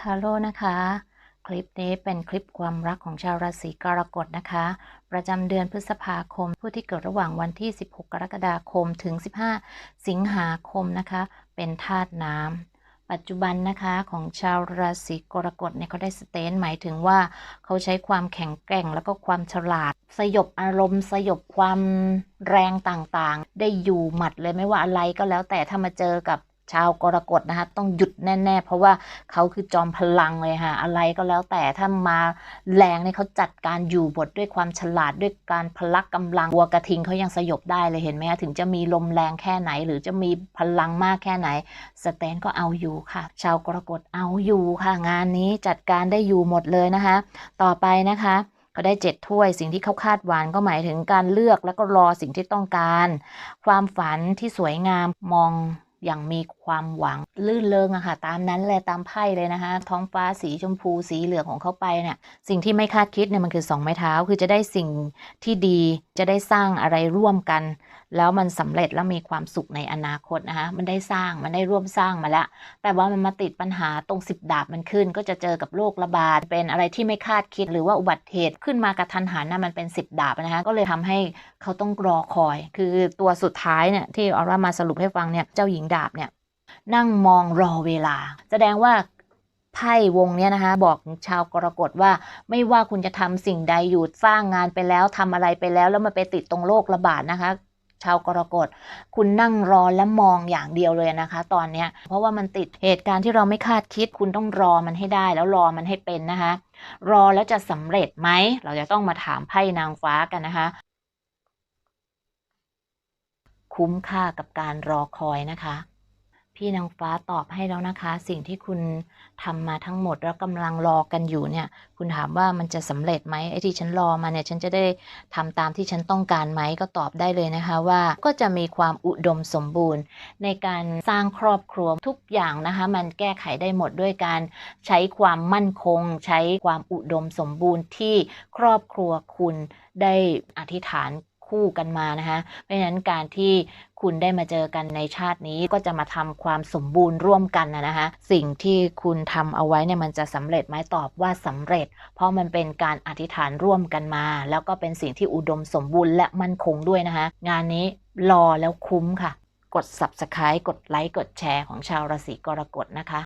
ทาโลนะคะ คลิปนี้เป็นคลิปความรักของชาวราศีกรกฎนะคะ ประจำเดือนพฤษภาคม ผู้ที่เกิดระหว่างวันที่ 16 กรกฎาคมถึง 15 สิงหาคมนะคะ เป็นธาตุน้ำปัจจุบันนะคะของชาวราศีกรกฎเนี่ยเขาได้สเตนหมายถึงว่าเขาใช้ความแข็งแกร่งแล้วก็ความฉลาด สยบอารมณ์ สยบความแรงต่างๆ ได้อยู่หมัดเลยไม่ว่าอะไรก็แล้วแต่ถ้ามาเจอกับ ชาวกรกฎนะคะ ต้องหยุดแน่ๆ เพราะว่าเขาคือจอมพลังเลยค่ะ อะไรก็แล้วแต่ถ้ามาแรงเนี่ยเขาจัดการอยู่บทด้วยความฉลาดด้วยการพละกำลังวัวกระทิงเขายังสยบได้เลยเห็นไหมคะถึงจะมีลมแรงแค่ไหน หรือจะมีพลังมากแค่ไหน สแตนก็เอาอยู่ค่ะ ชาวกรกฎเอาอยู่ค่ะ งานนี้จัดการได้อยู่หมดเลยนะคะ ต่อไปนะคะเขาได้เจ็ดถ้วยสิ่งที่เขาคาดหวานก็หมายถึงการเลือกแล้วก็รอสิ่งที่ต้องการ ความฝันที่สวยงามมอง อย่างมีความหวังลื่นเลงอะค่ะ ตามนั้นเลยตามไพ่เลยนะคะ ท้องฟ้าสีชมพูสีเหลืองของเขาไปเนี่ยสิ่งที่ไม่คาดคิดเนี่ยมันคือสองไม้เท้าคือจะได้สิ่งที่ดีจะได้สร้างอะไรร่วมกันแล้วมันสำเร็จแล้วมีความสุขในอนาคตนะคะมันได้สร้างมันได้ร่วมสร้างมาแล้ว แต่ว่ามันมาติดปัญหาตรงสิบดาบมันขึ้น ก็จะเจอกับโรคระบาดเป็นอะไรที่ไม่คาดคิด หรือว่าอุบัติเหตุขึ้นมากระทันหันนะมันเป็นสิบดาบนะคะก็เลยทำให้เขาต้องรอคอย คือตัวสุดท้ายเนี่ยที่ออร่ามาสรุปให้ฟังเนี่ยเจ้าหญิงดาบเนี่ยนั่งมองรอเวลา แสดงว่าไพ่วงเนี้ยนะคะบอกชาวกรกฎว่าไม่ว่าคุณจะทำสิ่งใดอยู่สร้างงานไปแล้วทำอะไรไปแล้ว แล้วมันไปติดตรงโรคระบาดนะคะ ชาวกรกฎคุณนั่งรอและมองอย่างเดียวเลยนะคะ ตอนเนี้ย เพราะว่ามันติดเหตุการณ์ที่เราไม่คาดคิด คุณต้องรอมันให้ได้แล้วรอมันให้เป็นนะคะ รอแล้วจะสำเร็จไหม เราจะต้องมาถามไพ่นางฟ้ากันนะคะ คุ้มค่ากับการรอคอยนะคะ พี่นางฟ้าตอบให้แล้วนะคะ สิ่งที่คุณทำมาทั้งหมดแล้วกำลังรอกันอยู่เนี่ย คุณถามว่ามันจะสำเร็จไหมไอ้ที่ฉันรอมาเนี่ย ฉันจะได้ทำตามที่ฉันต้องการไหมก็ตอบได้เลยนะคะว่าก็จะมีความอุดมสมบูรณ์ ในการสร้างครอบครัวทุกอย่างนะคะ มันแก้ไขได้หมดด้วยการใช้ความมั่นคง ใช้ความอุดมสมบูรณ์ที่ครอบครัวคุณได้อธิษฐาน คู่กันมานะคะเพราะฉะนั้นการที่คุณได้มาเจอกันในชาตินี้ก็จะมาทำความสมบูรณ์ร่วมกันนะนะคะสิ่งที่คุณทำเอาไว้เนี่ยมันจะสำเร็จไหมตอบว่าสำเร็จ เพราะมันเป็นการอธิษฐานร่วมกันมา แล้วก็เป็นสิ่งที่อุดมสมบูรณ์และมั่นคงด้วยนะคะงานนี้รอแล้วคุ้มค่ะ กด subscribe กดไลค์กดแชร์ของชาวราศีกรกฎนะคะ